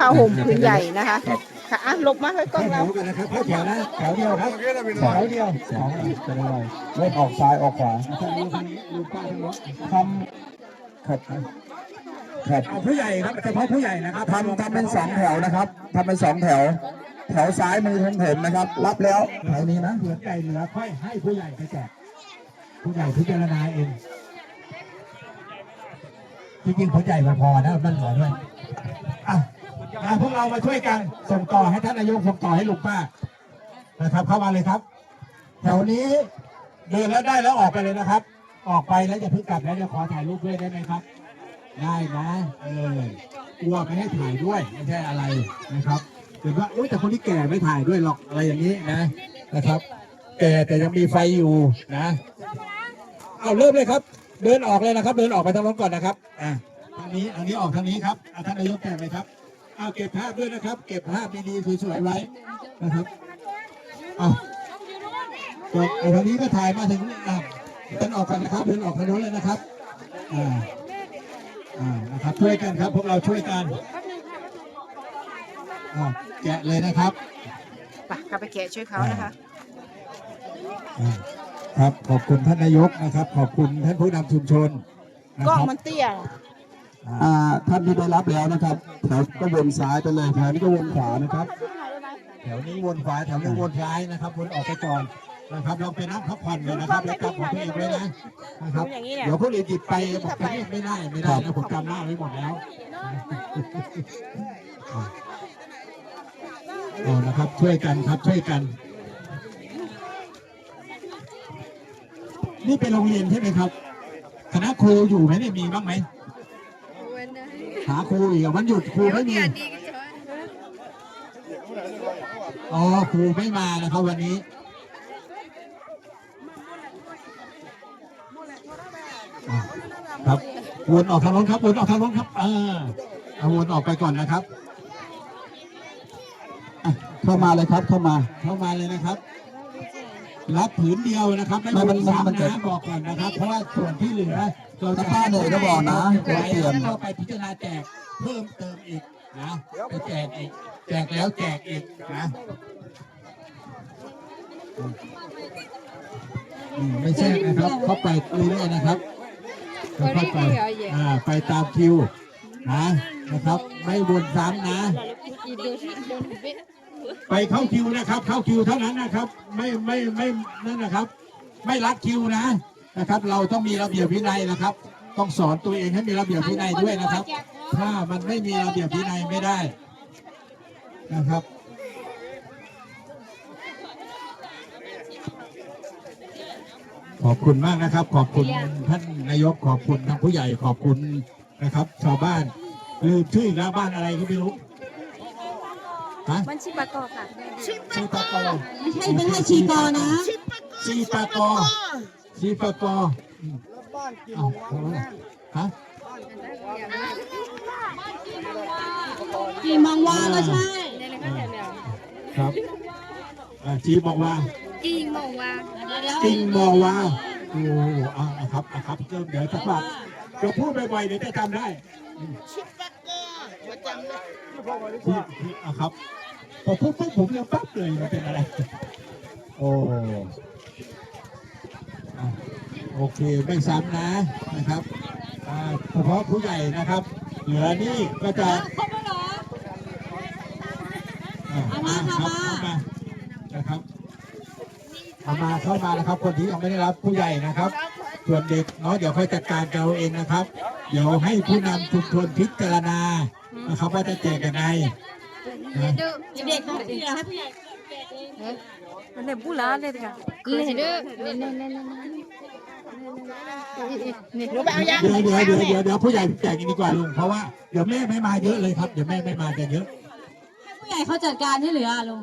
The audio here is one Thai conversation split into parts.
ผ้าห่มผืนใหญ่นะคะครับ ค่ะอะหลบมาให้กล้องเราแถวกันนะครับเข้าแถวนะแถวเดียวครับแถวเดียวสองจะได้ไรเล่นออกซ้ายออกขวาทางนี้ทางนี้ลูกป้าทางนู้นทำครับครับเอาผู้ใหญ่ครับเฉพาะผู้ใหญ่นะครับทำทำเป็นสองแถวนะครับทำเป็นสองแถว แถวซ้ายมือของผมนะครับ รับแล้วแถวนี้นะเหลือใหญ่เหลือค่อยให้ผู้ใหญ่ไปแจกผู้ใหญ่พิจารณาเองจริงๆผู้ใหญ่มันพอนะมันเหลือด้วย อะอะพวกเรามาช่วยกันส่งต่อให้ท่านนายกส่งต่อให้ลุงป้านะครับ เข้ามาเลยครับ แถวนี้เดินแล้วได้แล้วออกไปเลยนะครับ ออกไปแล้วจะเพิ่งกลับแล้วจะขอถ่ายรูปด้วยได้ไหมครับ ได้นะเออกลัวไม่ให้ถ่ายด้วยไม่ใช่อะไรนะครับเห็นว่าอุ้ยแต่คนที่แก่ไม่ถ่ายด้วยหรอกอะไรอย่างนี้นะนะครับ แก่แต่ยังมีไฟอยู่นะเอาเริ่มเลยครับ เดินออกเลยนะครับ เดินออกไปทางโน้นก่อนนะครับอะทางนี้ทางนี้ออกทางนี้ครับท่านนายกแก่ไหมครับ เอาเก็บภาพด้วยนะครับ เก็บภาพดีๆสวยๆไว้นะครับเอาจบไอ้ทางนี้ก็ถ่ายมาถึงอะเดินออกกันนะครับเดินออกทางโน้นเลยนะครับอ่าอ่านะครับช่วยกันครับพวกเราช่วยกันอ่าแกะเลยนะครับไปเข้าไปแกะช่วยเขานะคะอ่าครับขอบคุณท่านนายกนะครับ ขอบคุณท่านผู้นำชุมชนนะกล้องครับ มันเตี้ยอ่า ท่านที่ได้รับแล้วนะครับแถวก็วนซ้ายไปเลยแถวนี้ก็วนขวานะครับแถวนี้วนขวาแถวนี้วนซ้ายนะครับวนออกไปก่อนนะครับลองไปนั่งพักผ่อนเลยนะครับแล้วจำของตัวเองไว้นะนะครับอย่างนี้เนี่ยเดี๋ยวคนอื่นหยิบไปบอกจะเรียกไม่ได้ไม่ได้นะผมจำหน้าไว้หมดแล้วเอานะครับช่วยกันครับช่วยกัน นี่เป็นโรงเรียนใช่ไหมครับ คณะครูอยู่ไหมเนี่ยมีบ้างไหม หาครูอีกอะวันหยุดครูไม่มี อ๋อครูไม่มานะครับวันนี้อะครับวนออกทางโน้นครับวนออกทางโน้นครับเออเอาวนออกไปก่อนนะครับอะเข้ามาเลยครับเข้ามาเข้ามาเลยนะครับ รับผืนเดียวนะครับไม่วนซ้ำนะบอกก่อนนะครับ เพราะว่าส่วนที่เหลือเราจะป้าเหนื่อยก็บอกนะไว้เปลี่ยนแล้วเราไปพิจารณาแจกเพิ่มเติมอีกนะไปแจกอีกแจกแล้วแจกอีกนะอืมไม่ใช่นะครับเข้าไปเรื่อยๆนะครับเข้าไปอ่าไปตามคิวนะนะครับ ไม่วนซ้ำนะ ไปเข้าคิวนะครับ เข้าคิวเท่านั้นนะครับ ไม่ไม่ไม่นั่นนะครับ ไม่รัดคิวนะนะครับ เราต้องมีระเบียบวินัยนะครับ ต้องสอนตัวเองให้มีระเบียบวินัยด้วยนะครับ ถ้ามันไม่มีระเบียบวินัยไม่ได้นะครับขอบคุณมากนะครับ ขอบคุณท่านนายกขอบคุณทางผู้ใหญ่ขอบคุณนะครับ ชาวบ้านลืมชื่อแล้วบ้านอะไรก็ไม่รู้ ฮะมันชิบะกอค่ะชีปากอไม่ใช่เป็นให้ชีกอนะชีปากอชีปากออ้าวฮะกี่มองว่าก็ใช่ครับอ่าชีบอกว่ากี่มองว่าจริงมองว่าโอ้โหอ่าอ่าครับอ่าครับเริ่มเดี๋ยวสักพักเดี๋ยวพูดบ่อยๆเดี๋ยวจะจำได้ชิปาก อจำได้อ่าครับพอพูดปุ๊บผมยังปั๊บเลยมันเป็นอะไร โอ้อะโอเคไม่ซ้ำนะนะครับอ่าเฉพาะผู้ใหญ่นะครับ เหลือนี่ก็จะอ่าเอามาครับเอามาเข้ามานะครับเอามาเข้ามานะครับ คนที่ยังไม่ได้รับผู้ใหญ่นะครับ ส่วนเด็กเนาะเดี๋ยวค่อยจัดการกันเราเองนะครับ เดี๋ยวให้ผู้นำชุมชนพิจารณา นะครับว่าจะแจกยังไงนะเด็กเขาที่ให้ผู้ใหญ่มันเนี่ยพูดแล้วเลยค่ะเลยเด้อเน่เน่เน่นี่หนูไปเอายางเดี๋ยวเดี๋ยวเดี๋ยวเดี๋ยวเดี๋ยวผู้ใหญ่แจกกันดีกว่าลุงเพราะว่าเดี๋ยวแม่ไม่มาเยอะเลยครับเดี๋ยวแม่ไม่มาจะเยอะ ผู้ใหญ่เขาจัดการที่เหลือลุง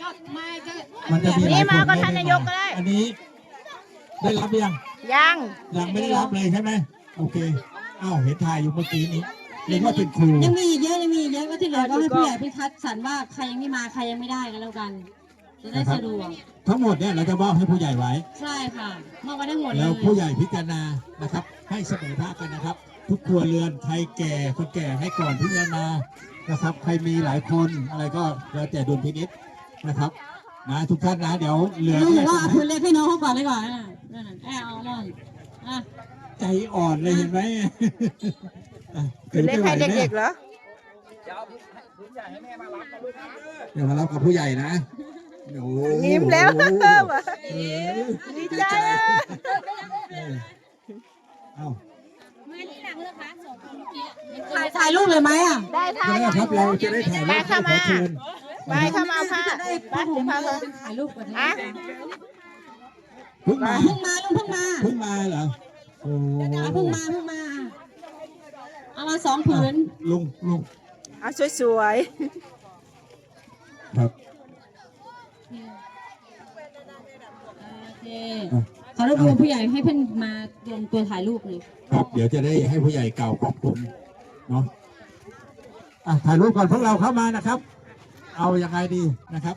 ก็ไม่ก็มันจะมีหลายนี่มาคนก็ท่านนายกก็ได้ อันนี้ ได้รับหรือยังยัง ยังไม่ได้รับเลยใช่ไหมโอเค อ้าวเห็นถ่ายอยู่เมื่อกี้นี้เรียกว่าเป็นครูยังมีอีกเยอะยังมีอีกเยอะก็ที่เหลือก็ให้ผู้ใหญ่ไปคัดสรรว่าใครยังไม่มาใครยังไม่ได้กันแล้วกัน จะได้สะดวกทั้งหมดเนี่ยเราจะมอบให้ผู้ใหญ่ไว้ ใช่ค่ะมอบกันได้หมดเลแล้วยผู้ใหญ่พิจารณานะครับ ให้เสมอภาคกันนะครับ ทุกครัวเรือนใครแก่คนแก่ให้ก่อนพิจารณานะครับ ใครมีหลายคนอะไรก็แล้วแต่ดุลพินิษนะครับนะทุกท่านนะเดี๋ยวเหลือลุงบเนี่อยกว่าเอาพื้นเล็กให้น้องเขาก่อนเลยก่อนนะนั่นน่ะแอบเอานั่นอะ ใจอ่อนเลยเห็นไหมอะคือเล็กให้เด็กๆเหรอเดี๋ยวมารับกับผู้ใหญ่นะโอ้โหยิ้มแล้วเออดีใจอะเออเอ้าถ่ายถ่ายรูปเลยไหมอะ ได้ท่าได้ครับเราจะได้ถ่ายรูปไปเข้ามาขอเชิญไปเข้ามาเอาผ้าจะได้ไปพวกผเดี๋ยมวพามามาถ่ายรูปก่อนอะเพิ่งมาเพิ่งมาลุงเพิ่งมาเพิ่งมาเหรอ โอ้เอาเพิ่งมาเพิ่งมา เอามาสองผืนลุงลุงเอาสวยครับโอเคขอรบกวนผู้ใหญ่ให้เพื่อนมาลงตัวถ่ายรูปเลยครับเดี๋ยวจะได้ให้ผู้ใหญ่เก่าขอบคุณเนาะอะถ่ายรูปก่อนพวกเราเข้ามานะครับ เอายังไงดีนะครับ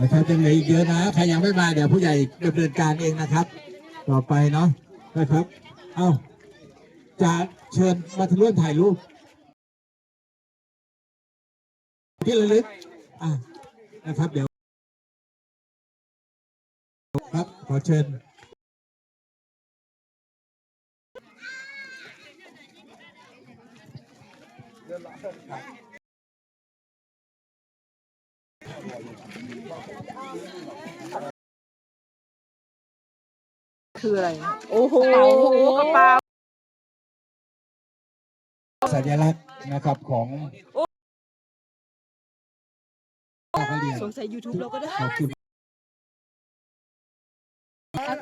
นะครับยังเหลืออีกเยอะนะใครยังไม่มาเดี๋ยวผู้ใหญ่ดำเนินการเองนะครับ ต่อไปเนาะนะครับเอาจะเชิญมาร่วมถ่ายรูปที่ระลึกอะนะครับเดี๋ยวครับขอเชิญ คืออะไร โอ้โหกระเป๋าสัญลักษณ์นะครับของเขาเรียนสงสัย YouTube เราก็ได้ขอบคุณ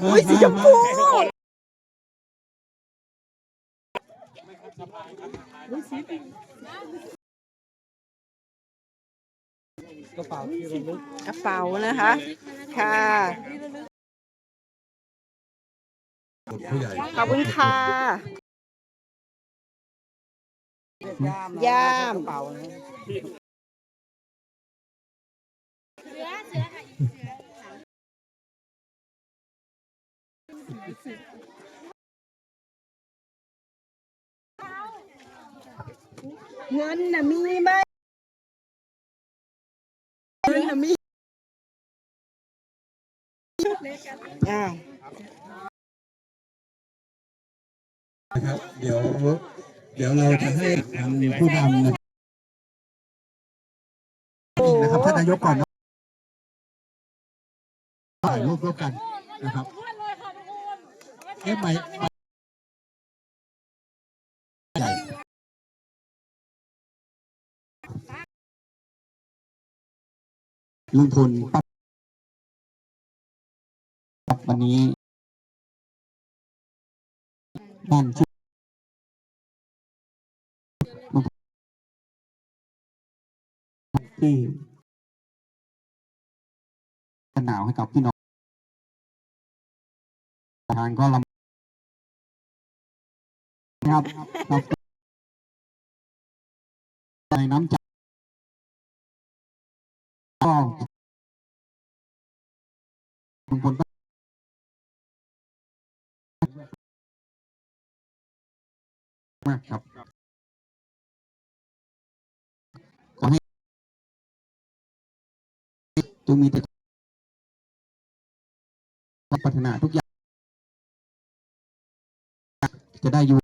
อุ้ยสีชมพูก ระเป๋าที่ระลึกกระเป๋านะคะ ค่ะ ผู้ใหญ่ขอบคุณค่ะ ย่ามเป๋าเงินน่ะมีไหม นน่ะมีอ้าวนะครับ เดี๋ยว เดี๋ยวเราจะให้ทางผู้นำนะนะครับท่านนายกก่อนนะถ่ายรูปร่วมกันนะครับเอ๊ะไม่ ลุงพลป้าครับวันนี้บ้านช่วยที่กันหนาวให้กับพี่น้องทางก็ลำครับครับในน้ำใจ มากครับขอให้จงมีแต่ความปรารถนาทุกอย่าง จะได้อยู่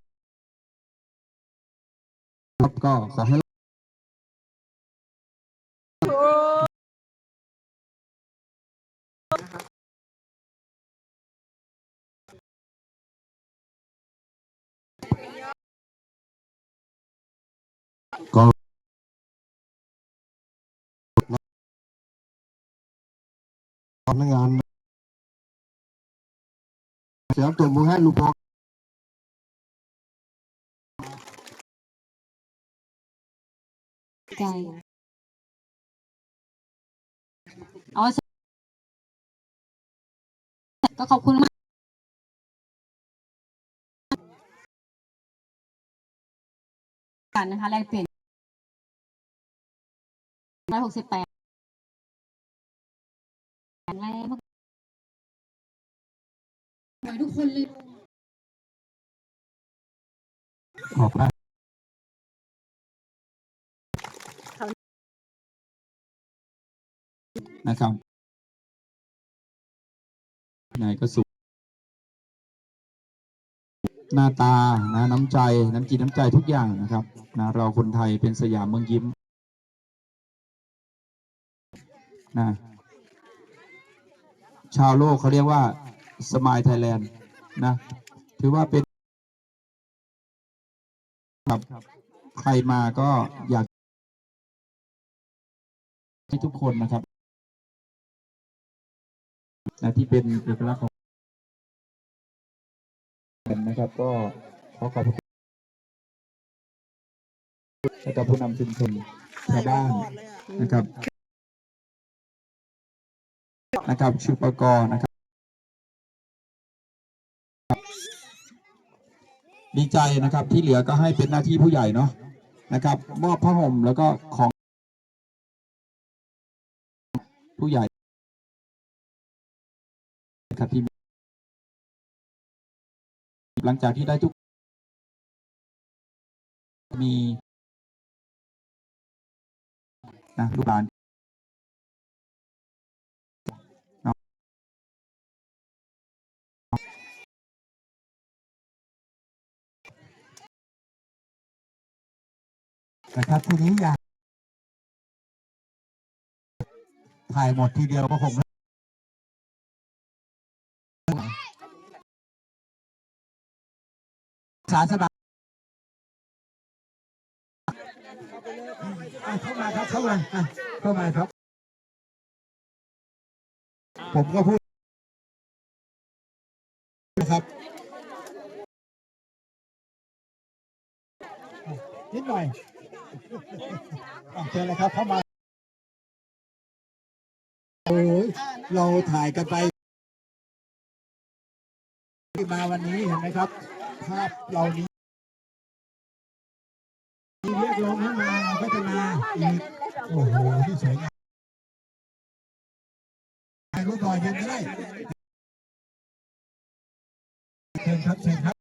ครับก็ขอให้ ก็พนักงานเสียงตัวมือให้ลุงพงใจเอาก็ขอบคุณมากกันนะคะแลกเปลี่ยน ร้อยหกสิบแปดแรงมากขอให้ทุกคนเลยขอบคุณนะครับไหนก็สุขหน้าตานะน้ำใจ น้ำจิตน้ำใจทุกอย่างนะครับนะเราคนไทยเป็นสยามเมืองยิ้ม นะชาวโลกเขาเรียกว่าสมายไทยแลนด์นะ ถือว่าเป็นครับใครมาก็อยากให้ทุกคนนะครับนะที่เป็นเอกลักษณ์ของนนะครับ ก็ขอขอบคุณและกับผู้นำชุมชนชาวบ้านนะครับ นะครับชุปกรนะครับ ดีใจนะครับที่เหลือก็ให้เป็นหน้าที่ผู้ใหญ่เนาะนะครับ มอบผ้าห่มแล้วก็ของผู้ใหญ่ครับที่หลังจากที่ได้ทุก มีนะลูกหลาน นะครับทีนี้อยากถ่ายหมดทีเดียวก็คงไม่สารสนับเข้ามาครับเข้ามาเข้ามาครับ ผมก็พูดนะครับนิดหน่อย อะเชิญเลยครับเข้ามาโอ้ยเราถ่ายกันไปที่มาวันนี้เห็นไหมครับ ภาพเรานี้ที่เรียกร้องให้มาพัฒนาอีกโอ้โหที่สวยงามถ่ายรูปหน่อยยังได้เชิญครับเชิญครับ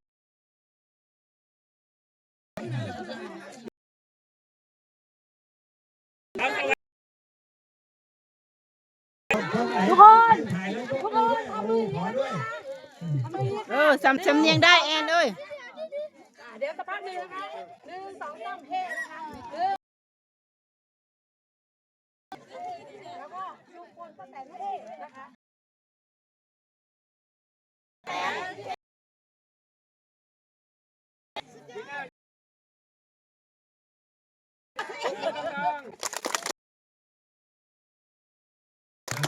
ทุกคนถ่ายแล้วทุกคนขอด้วยเออสำสำเนียงได้แอนเอ้ยเดี๋ยวสักพักหนึ่งนะคะหนึ่งสองสามเฮนะคะแล้วก็ลุงพลป้าแตนเฮนะคะ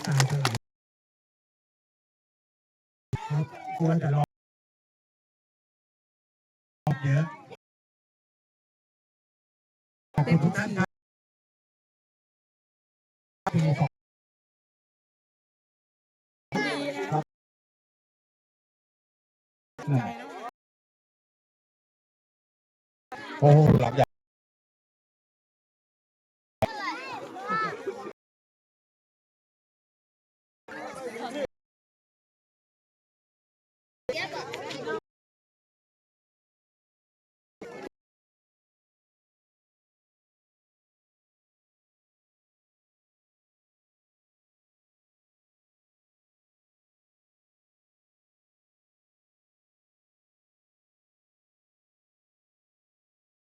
ตายเท่าไหร่ครับควรแต่รอเยอะขอบคุณทุกท่านครับปีสองครับโอ้หหลับใหญ่ Yeah, but